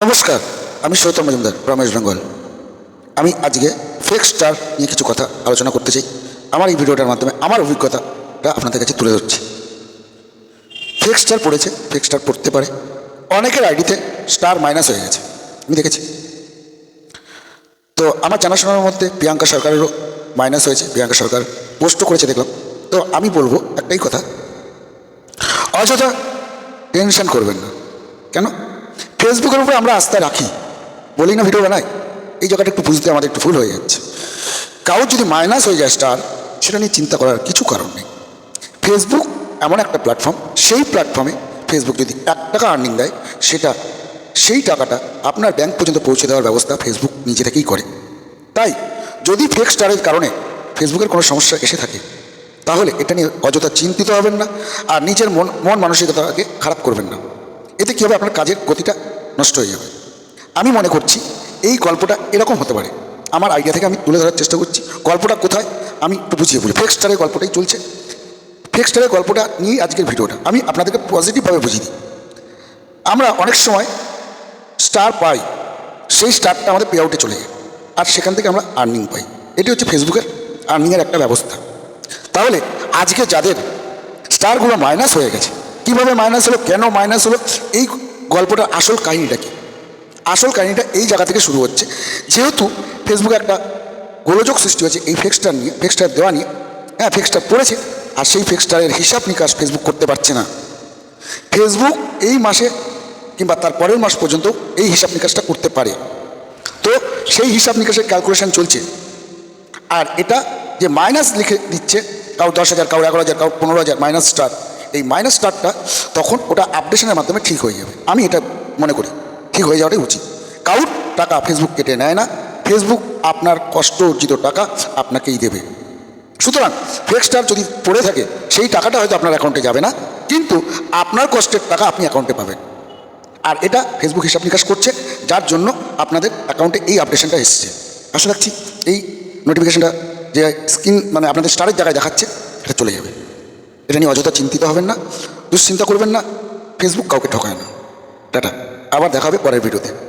নমস্কার, আমি সৌতম মজুমদার রমেশ বেঙ্গল। আমি আজকে ফেক স্টার নিয়ে কিছু কথা আলোচনা করতে চাই। আমার এই ভিডিওটার মাধ্যমে আমার অভিজ্ঞতাটা আপনাদের কাছে তুলে ধরছি। ফেক স্টার পড়েছে ফেক স্টার পড়তে পারে। অনেকের আইডিতে স্টার মাইনাস হয়ে গেছে। আমি দেখেছি। তো আমার জানাশোনার মধ্যে প্রিয়াঙ্কা সরকারেরও মাইনাস হয়েছে, প্রিয়াঙ্কা সরকার পোস্টও করেছে দেখলাম। তো আমি বলব একটাই কথা, অযথা টেনশন করবেন না। কেন? ফেসবুকের উপরে আমরা আস্থা রাখি। বলি না ভিডিও বানাই। এই জায়গাটা একটু বুঝতে আমাদের একটু ভুল হয়ে যাচ্ছে। কারোর যদি মাইনাস হয়ে যায় স্টার সেটা নিয়ে চিন্তা করার কিছু কারণ নেই। ফেসবুক এমন একটা প্ল্যাটফর্ম সেই প্ল্যাটফর্মে ফেসবুক যদি এক টাকা আর্নিং দেয়, সেটা, সেই টাকাটা আপনার ব্যাংক পর্যন্ত পৌঁছে দেওয়ার ব্যবস্থা ফেসবুক নিজে থেকেই করে। তাই, যদি ফেক স্টারের কারণে ফেসবুকের কোনো সমস্যা এসে থাকে, তাহলে এটা নিয়ে অযথা চিন্তিত হবেন না, আর নিজের মন মন মানসিকতাকে খারাপ করবেন না। এতে কী হবে? আপনার কাজের গতিটা নষ্ট হয়ে যাবে। আমি মনে করছি এই গল্পটা এরকম হতে পারে। আমার আইডিয়া থেকে আমি তুলে ধরার চেষ্টা করছি। গল্পটা কোথায়? আমি একটু বুঝিয়ে বলি। ফেক স্টারের গল্পটাই চলছে। ফেক স্টারের গল্পটা নিয়েই আজকের ভিডিওটা। আমি আপনাদেরকে পজিটিভভাবে বুঝিয়ে দিই। আমরা অনেক সময় স্টার পাই, সেই স্টারটা আমাদের পে আউটে চলে যায়। আর সেখান থেকে আমরা আর্নিং পাই। এটি হচ্ছে ফেসবুকের আর্নিংয়ের একটা ব্যবস্থা। তাহলে আজকে যাদের স্টারগুলো মাইনাস হয়ে গেছে কীভাবে মাইনাস হলো, কেন মাইনাস হলো, এই গল্পটার আসল কাহিনীটা কি? আসল কাহিনীটা এই জায়গা থেকে শুরু হচ্ছে। যেহেতু ফেসবুকে একটা গোলযোগ সৃষ্টি হয়েছে, এই ফেক্সটার নিয়ে ফেক্সটার দেওয়া নিয়ে হ্যাঁ ফেক্সটার পড়েছে, আর সেই ফেক্সটারের হিসাব নিকাশ ফেসবুক করতে পারছে না। ফেসবুক এই মাসে কিংবা তার পরের মাস পর্যন্ত এই হিসাব নিকাশটা করতে পারে। তো সেই হিসাব নিকাশের ক্যালকুলেশন চলছে। আর এটা যে মাইনাস লিখে দিচ্ছে কাউ দশ হাজার কাউ এগারো হাজার কাউ পনেরো হাজার মাইনাস স্টার এই মাইনাস স্টারটা তখন ওটা আপডেশনের মাধ্যমে ঠিক হয়ে যাবে। আমি এটা মনে করি, ঠিক হয়ে যাওয়াটাই উচিত। কাউর টাকা ফেসবুক কেটে নেয় না ফেসবুক আপনার কষ্ট অর্জিত টাকা আপনাকেই দেবে। সুতরাং ফেক স্টার যদি পড়ে থাকে, সেই টাকাটা হয়তো আপনার অ্যাকাউন্টে যাবে না, কিন্তু আপনার কষ্টের টাকা আপনি অ্যাকাউন্টে পাবেন। আর এটা ফেসবুক হিসাব নিকাশ করছে, যার জন্য আপনাদের অ্যাকাউন্টে এই আপডেশনটা এসেছে। আশা রাখছি এই নোটিফিকেশনটা যে স্ক্রিন মানে আপনাদের স্টারের জায়গায় দেখাচ্ছে এটা চলে যাবে। এটা নিয়ে অযথা চিন্তিত হবেন না, দুশ্চিন্তা করবেন না ফেসবুক কাউকে ঠকায় না। টাটা। আবার দেখাবে পরের ভিডিওতে।